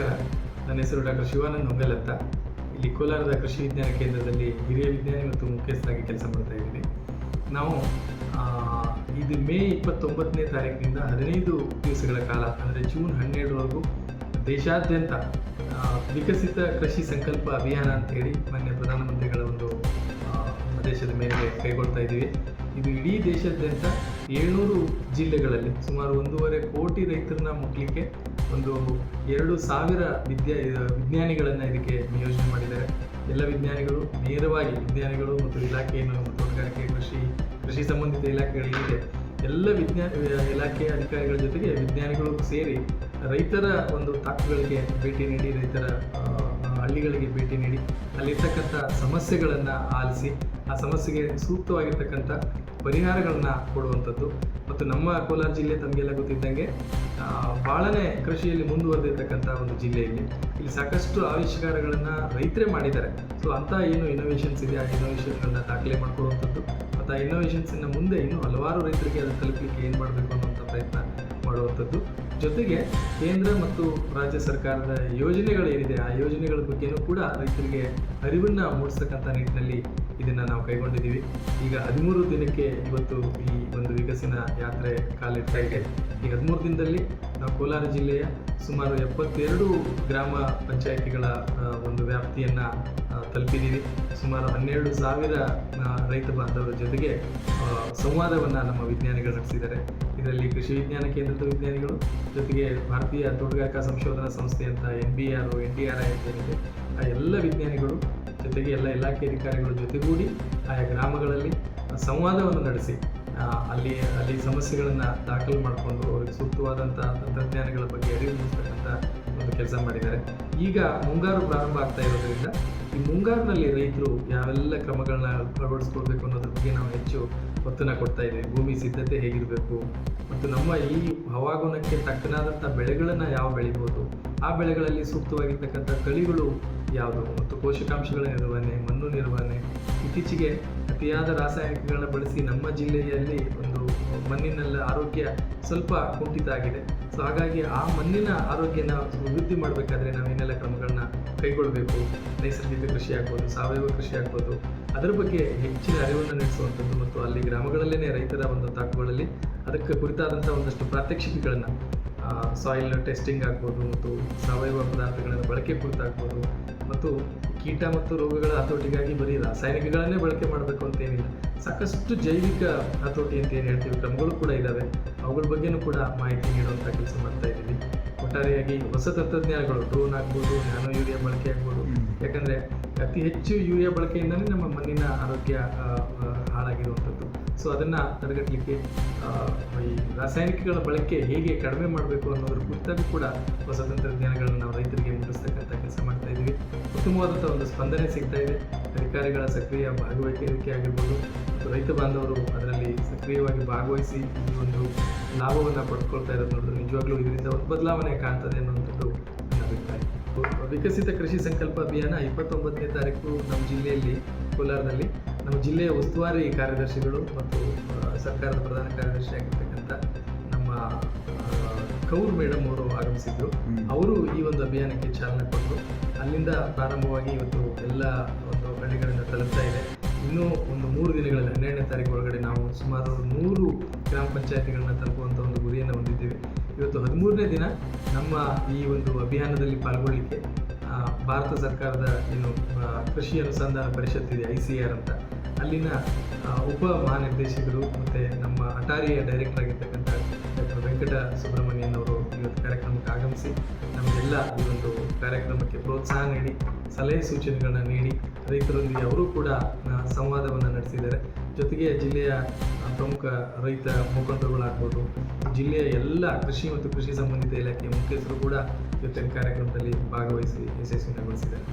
ನಮಸ್ಕಾರ. ನನ್ನ ಹೆಸರು ಡಾಕ್ಟರ್ ಶಿವಾನಂದ್ ಹೊಂಗಲ್ ಇಲ್ಲಿ ಕೋಲಾರದ ಕೃಷಿ ವಿಜ್ಞಾನ ಕೇಂದ್ರದಲ್ಲಿ ಹಿರಿಯ ವಿಜ್ಞಾನಿ ಮತ್ತು ಮುಖ್ಯಸ್ಥರಾಗಿ ಕೆಲಸ ಮಾಡ್ತಾ ಇದ್ದೀನಿ. ನಾವು ಇದು ಮೇ ಇಪ್ಪತ್ತೊಂಬತ್ತನೇ ತಾರೀಕಿನಿಂದ ಹದಿನೈದು ದಿವಸಗಳ ಕಾಲ, ಅಂದರೆ ಜೂನ್ ಹನ್ನೆರಡರವರೆಗೂ ದೇಶಾದ್ಯಂತ ವಿಕಸಿತ ಕೃಷಿ ಸಂಕಲ್ಪ ಅಭಿಯಾನ ಅಂತ ಹೇಳಿ ಮಾನ್ಯ ಪ್ರಧಾನಮಂತ್ರಿಗಳ ಒಂದು ದೇಶದ ಮೇಲೆ ಕೈಗೊಳ್ತಾ ಇದ್ದೀವಿ. ಇದು ಇಡೀ ದೇಶಾದ್ಯಂತ ಏಳ್ನೂರು ಜಿಲ್ಲೆಗಳಲ್ಲಿ ಸುಮಾರು ಒಂದೂವರೆ ಕೋಟಿ ರೈತರನ್ನ ಮುಟ್ಲಿಕ್ಕೆ ಒಂದು ಎರಡು ಸಾವಿರ ವಿದ್ಯಾ ವಿಜ್ಞಾನಿಗಳನ್ನು ಇದಕ್ಕೆ ನಿಯೋಜನೆ ಮಾಡಿದ್ದಾರೆ. ಎಲ್ಲ ವಿಜ್ಞಾನಿಗಳು ನೇರವಾಗಿ ವಿಜ್ಞಾನಿಗಳು ಮತ್ತು ಇಲಾಖೆಯನ್ನು ತೋಟಗಾರಿಕೆ, ಕೃಷಿ ಕೃಷಿ ಸಂಬಂಧಿತ ಇಲಾಖೆಗಳಿಗೆ ಎಲ್ಲ ವಿಜ್ಞಾನ ಇಲಾಖೆಯ ಅಧಿಕಾರಿಗಳ ಜೊತೆಗೆ ವಿಜ್ಞಾನಿಗಳು ಸೇರಿ ರೈತರ ಒಂದು ತಾಕುಗಳಿಗೆ ಭೇಟಿ ನೀಡಿ ರೈತರ ಹಳ್ಳಿಗಳಿಗೆ ಭೇಟಿ ನೀಡಿ ಅಲ್ಲಿರ್ತಕ್ಕಂಥ ಸಮಸ್ಯೆಗಳನ್ನು ಆಲಿಸಿ, ಆ ಸಮಸ್ಯೆಗೆ ಸೂಕ್ತವಾಗಿರ್ತಕ್ಕಂಥ ಪರಿಹಾರಗಳನ್ನು ಕೊಡುವಂಥದ್ದು. ಮತ್ತು ನಮ್ಮ ಕೋಲಾರ ಜಿಲ್ಲೆ ತಮಗೆಲ್ಲ ಗೊತ್ತಿದ್ದಂಗೆ ಭಾಳನೇ ಕೃಷಿಯಲ್ಲಿ ಮುಂದುವರೆದಿರ್ತಕ್ಕಂಥ ಒಂದು ಜಿಲ್ಲೆ ಇಲ್ಲಿ. ಸಾಕಷ್ಟು ಆವಿಷ್ಕಾರಗಳನ್ನು ರೈತರೇ ಮಾಡಿದ್ದಾರೆ. ಸೊ ಅಂಥ ಏನು ಇನೋವೇಷನ್ಸ್ ಇದೆ, ಆ ಇನೋವೇಷನ್ಗಳನ್ನ ದಾಖಲೆ ಮಾಡ್ಕೊಳ್ಳುವಂಥದ್ದು ಮತ್ತು ಆ ಇನೋವೇಷನ್ಸನ್ನು ಮುಂದೆ ಇನ್ನೂ ಹಲವಾರು ರೈತರಿಗೆ ಅದನ್ನು ತಲುಪಲಿಕ್ಕೆ ಏನು ಮಾಡಬೇಕು ಅನ್ನುವಂಥ ಪ್ರಯತ್ನ ಮಾಡುವಂಥದ್ದು. ಜೊತೆಗೆ ಕೇಂದ್ರ ಮತ್ತು ರಾಜ್ಯ ಸರ್ಕಾರದ ಯೋಜನೆಗಳೇನಿದೆ ಆ ಯೋಜನೆಗಳ ಬಗ್ಗೆನೂ ಕೂಡ ರೈತರಿಗೆ ಅರಿವನ್ನು ಮೂಡಿಸ್ತಕ್ಕಂಥ ನಿಟ್ಟಿನಲ್ಲಿ ಇದನ್ನು ನಾವು ಕೈಗೊಂಡಿದ್ದೀವಿ. ಈಗ ಹದಿಮೂರು ದಿನಕ್ಕೆ ಇವತ್ತು ಈ ಒಂದು ವಿಕಸನ ಯಾತ್ರೆ ಕಾಲಿಡ್ತಾ ಇದೆ. ಈ ಹದಿಮೂರು ದಿನದಲ್ಲಿ ನಾವು ಕೋಲಾರ ಜಿಲ್ಲೆಯ ಸುಮಾರು ಎಪ್ಪತ್ತೆರಡು ಗ್ರಾಮ ಪಂಚಾಯಿತಿಗಳ ಒಂದು ವ್ಯಾಪ್ತಿಯನ್ನು ತಲುಪಿದ್ದೀವಿ. ಸುಮಾರು ಹನ್ನೆರಡು ಸಾವಿರ ರೈತ ಬಾಂಧವರ ಜೊತೆಗೆ ಸಂವಾದವನ್ನು ನಮ್ಮ ವಿಜ್ಞಾನಿಗಳು ನಡೆಸಿದ್ದಾರೆ. ಇದರಲ್ಲಿ ಕೃಷಿ ವಿಜ್ಞಾನ ಕೇಂದ್ರದ ವಿಜ್ಞಾನಿಗಳು ಜೊತೆಗೆ ಭಾರತೀಯ ತೋಟಗಾರಿಕಾ ಸಂಶೋಧನಾ ಸಂಸ್ಥೆ ಅಂತ N B R, N D R I ಅಂತ ಆ ಎಲ್ಲ ವಿಜ್ಞಾನಿಗಳು ಜೊತೆಗೆ ಎಲ್ಲ ಇಲಾಖೆ ಅಧಿಕಾರಿಗಳ ಜೊತೆಗೂಡಿ ಆಯಾ ಗ್ರಾಮಗಳಲ್ಲಿ ಸಂವಾದವನ್ನು ನಡೆಸಿ ಅಲ್ಲಿ ಅಲ್ಲಿ ಸಮಸ್ಯೆಗಳನ್ನು ದಾಖಲು ಮಾಡಿಕೊಂಡು ಅವರಿಗೆ ಸೂಕ್ತವಾದಂಥ ತಂತ್ರಜ್ಞಾನಗಳ ಬಗ್ಗೆ ಅರಿವು ಮೂಡಿಸ್ತಕ್ಕಂಥ ಕೆಲಸ ಮಾಡಿದ್ದಾರೆ. ಈಗ ಮುಂಗಾರು ಪ್ರಾರಂಭ ಆಗ್ತಾ ಇರೋದ್ರಿಂದ ಈ ಮುಂಗಾರಿನಲ್ಲಿ ರೈತರು ಯಾವೆಲ್ಲ ಕ್ರಮಗಳನ್ನ ಅಳವಡಿಸ್ಕೊಳ್ಬೇಕು ಅನ್ನೋದ್ರ ಬಗ್ಗೆ ನಾವು ಹೆಚ್ಚು ಒತ್ತನ್ನು ಕೊಡ್ತಾ ಇದ್ದೀವಿ. ಭೂಮಿ ಸಿದ್ಧತೆ ಹೇಗಿರಬೇಕು ಮತ್ತು ನಮ್ಮ ಈ ಹವಾಗುಣಕ್ಕೆ ತಕ್ಕನಾದಂಥ ಬೆಳೆಗಳನ್ನು ಯಾವ ಬೆಳಿಬೋದು? ಆ ಬೆಳೆಗಳಲ್ಲಿ ಸೂಕ್ತವಾಗಿರ್ತಕ್ಕಂಥ ತಳಿಗಳು ಯಾವುದು? ಮತ್ತು ಪೋಷಕಾಂಶಗಳ ನಿರ್ವಹಣೆ, ಮಣ್ಣು ನಿರ್ವಹಣೆ ಇತ್ತೀಚೆಗೆ ಅತಿಯಾದ ರಾಸಾಯನಿಕಗಳನ್ನ ಬಳಸಿ ನಮ್ಮ ಜಿಲ್ಲೆಯಲ್ಲಿ ಮಣ್ಣಿನೆಲ್ಲ ಆರೋಗ್ಯ ಸ್ವಲ್ಪ ಕುಂಠಿತ ಆಗಿದೆ ಸೊ ಹಾಗಾಗಿ ಆ ಮಣ್ಣಿನ ಆರೋಗ್ಯನ ವೃದ್ಧಿ ಮಾಡಬೇಕಾದ್ರೆ ನಾವೇನೆಲ್ಲ ಕ್ರಮಗಳನ್ನ ಕೈಗೊಳ್ಳಬೇಕು ನೈಸರ್ಗಿಕ ಕೃಷಿ ಆಗ್ಬೋದು, ಸಾವಯವ ಕೃಷಿ ಆಗ್ಬೋದು. ಅದರ ಬಗ್ಗೆ ಹೆಚ್ಚಿನ ಅರಿವನ್ನು ನಡೆಸುವಂಥದ್ದು ಮತ್ತು ಅಲ್ಲಿ ಗ್ರಾಮಗಳಲ್ಲೇ ರೈತರ ಒಂದು ತಾಕುಗಳಲ್ಲಿ ಅದಕ್ಕೆ ಕುರಿತಾದಂಥ ಒಂದಷ್ಟು ಪ್ರಾತ್ಯಕ್ಷಿಕೆಗಳನ್ನು ಸಾಯಿಲ್ ಟೆಸ್ಟಿಂಗ್ ಆಗ್ಬೋದು ಮತ್ತು ಸಾವಯವ ಪದಾರ್ಥಗಳನ್ನು ಬಳಕೆ ಕುರಿತಾಗ್ಬೋದು. ಮತ್ತು ಕೀಟ ಮತ್ತು ರೋಗಗಳ ಹತೋಟಿಗಾಗಿ ಬರೀ ರಾಸಾಯನಿಕಗಳನ್ನೇ ಬಳಕೆ ಮಾಡಬೇಕು ಅಂತ ಏನಿಲ್ಲ ಸಾಕಷ್ಟು ಜೈವಿಕ ಹತೋಟಿ ಅಂತ ಏನು ಹೇಳ್ತೀವಿ. ಕ್ರಮಗಳು ಕೂಡ ಇದ್ದಾವೆ ಅವುಗಳ ಬಗ್ಗೆನೂ ಕೂಡ ಮಾಹಿತಿ ನೀಡುವಂಥ ಕೆಲಸ ಮಾಡ್ತಾ ಇದ್ದೀವಿ. ಒಟ್ಟಾರೆಯಾಗಿ ಹೊಸ ತಂತ್ರಜ್ಞಾನಗಳು ಡ್ರೋನ್ ಆಗ್ಬೋದು ನ್ಯಾನೋ ಯೂರಿಯಾ ಬಳಕೆ ಆಗ್ಬೋದು. ಯಾಕಂದರೆ ಅತಿ ಹೆಚ್ಚು ಯೂರಿಯಾ ಬಳಕೆಯಿಂದಲೇ ನಮ್ಮ ಮಣ್ಣಿನ ಆರೋಗ್ಯ ಹಾಳಾಗಿರುವಂಥದ್ದು. ಸೊ ಅದನ್ನು ತಡೆಗಟ್ಟಲಿಕ್ಕೆ ಈ ರಾಸಾಯನಿಕಗಳ ಬಳಕೆ ಹೇಗೆ ಕಡಿಮೆ ಮಾಡಬೇಕು ಅನ್ನೋದ್ರ ಕುರಿತಾಗಿ ಕೂಡ ಹೊಸ ತಂತ್ರಜ್ಞಾನಗಳನ್ನು ನಾವು ರೈತರಿಗೆ ಮುಟ್ಟಿಸ್ತಕ್ಕಂಥ ಉತ್ತಮವಾದಂಥ ಒಂದು ಸ್ಪಂದನೆ ಸಿಗ್ತಾ ಇದೆ. ಅಧಿಕಾರಿಗಳ ಸಕ್ರಿಯ ಭಾಗವಹಿಸುವಿಕೆ ಆಗಿರ್ಬೋದು ರೈತ ಬಾಂಧವರು ಅದರಲ್ಲಿ ಸಕ್ರಿಯವಾಗಿ ಭಾಗವಹಿಸಿ ಈ ಒಂದು ಲಾಭವನ್ನು ಪಡ್ಕೊಳ್ತಾ ಇರೋದು ನೋಡಿದ್ರೆ ನಿಜವಾಗ್ಲೂ ಇದರಿಂದ ಒಂದು ಬದಲಾವಣೆ ಕಾಣ್ತದೆ ಅನ್ನುವಂಥದ್ದು ನನ್ನ ಅಭಿಪ್ರಾಯ. ವಿಕಸಿತ ಕೃಷಿ ಸಂಕಲ್ಪ ಅಭಿಯಾನ ಇಪ್ಪತ್ತೊಂಬತ್ತನೇ ತಾರೀಕು ನಮ್ಮ ಜಿಲ್ಲೆಯಲ್ಲಿ, ಕೋಲಾರದಲ್ಲಿ. ನಮ್ಮ ಜಿಲ್ಲೆಯ ಉಸ್ತುವಾರಿ ಕಾರ್ಯದರ್ಶಿಗಳು ಮತ್ತು ಸರ್ಕಾರದ ಪ್ರಧಾನ ಕಾರ್ಯದರ್ಶಿ ಆಗಿರ್ತಕ್ಕಂಥ ನಮ್ಮ ಕೌರ್ ಮೇಡಮ್ ಅವರು ಆಗಮಿಸಿದ್ರು. ಅವರು ಈ ಒಂದು ಅಭಿಯಾನಕ್ಕೆ ಚಾಲನೆ ಕೊಟ್ಟರು. ಅಲ್ಲಿಂದ ಪ್ರಾರಂಭವಾಗಿ ಇವತ್ತು ಎಲ್ಲ ಒಂದು ಹಳ್ಳಿಗಳಿಂದ ತಲುಪ್ತಾ ಇದೆ. ಇನ್ನೂ ಒಂದು ಮೂರು ದಿನಗಳಲ್ಲಿ ಹನ್ನೆರಡನೇ ತಾರೀಕು ಒಳಗಡೆ ನಾವು ಸುಮಾರು ನೂರು ಗ್ರಾಮ ಪಂಚಾಯತಿಗಳನ್ನ ತಲುಪುವಂಥ ಒಂದು ಗುರಿಯನ್ನು ಹೊಂದಿದ್ದೇವೆ. ಇವತ್ತು ಹದಿಮೂರನೇ ದಿನ ನಮ್ಮ ಈ ಒಂದು ಅಭಿಯಾನದಲ್ಲಿ ಪಾಲ್ಗೊಳ್ಳಿಕ್ಕೆ ಆ, ಭಾರತ ಸರ್ಕಾರದ ಏನು ಕೃಷಿ ಅನುಸಂಧಾನ ಪರಿಷತ್ ಇದೆ ಐ ಸಿ ಆರ್ ಅಂತ. ಅಲ್ಲಿನ ಉಪ ಮಹಾನಿರ್ದೇಶಕರು ಮತ್ತು ನಮ್ಮ ಅಟಾರಿಯ ಡೈರೆಕ್ಟರ್ ಆಗಿರ್ತಕ್ಕಂಥ ಡಾಕ್ಟರ್ ವೆಂಕಟ ಸುಬ್ರಹ್ಮಣ್ಯನ್ ಅವರು ಇವತ್ತು ಕಾರ್ಯಕ್ರಮಕ್ಕೆ ಆಗಮಿಸಿ ನಮಗೆಲ್ಲ ಈ ಒಂದು ಕಾರ್ಯಕ್ರಮಕ್ಕೆ ಪ್ರೋತ್ಸಾಹ ನೀಡಿ, ಸಲಹೆ ಸೂಚನೆಗಳನ್ನ ನೀಡಿ, ರೈತರೊಂದಿಗೆ ಅವರು ಕೂಡ ಸಂವಾದವನ್ನು ನಡೆಸಿದ್ದಾರೆ. ಜೊತೆಗೆ ಜಿಲ್ಲೆಯ ಪ್ರಮುಖ ರೈತ ಮುಖಂಡರುಗಳಾಗ್ಬೋದು ಜಿಲ್ಲೆಯ ಎಲ್ಲ ಕೃಷಿ ಮತ್ತು ಕೃಷಿ ಸಂಬಂಧಿತ ಇಲಾಖೆಯ ಮುಖ್ಯಸ್ಥರು ಕೂಡ ಇವತ್ತಿನ ಕಾರ್ಯಕ್ರಮದಲ್ಲಿ ಭಾಗವಹಿಸಿ ಯಶಸ್ವಿಗೊಳಿಸಿದ್ದಾರೆ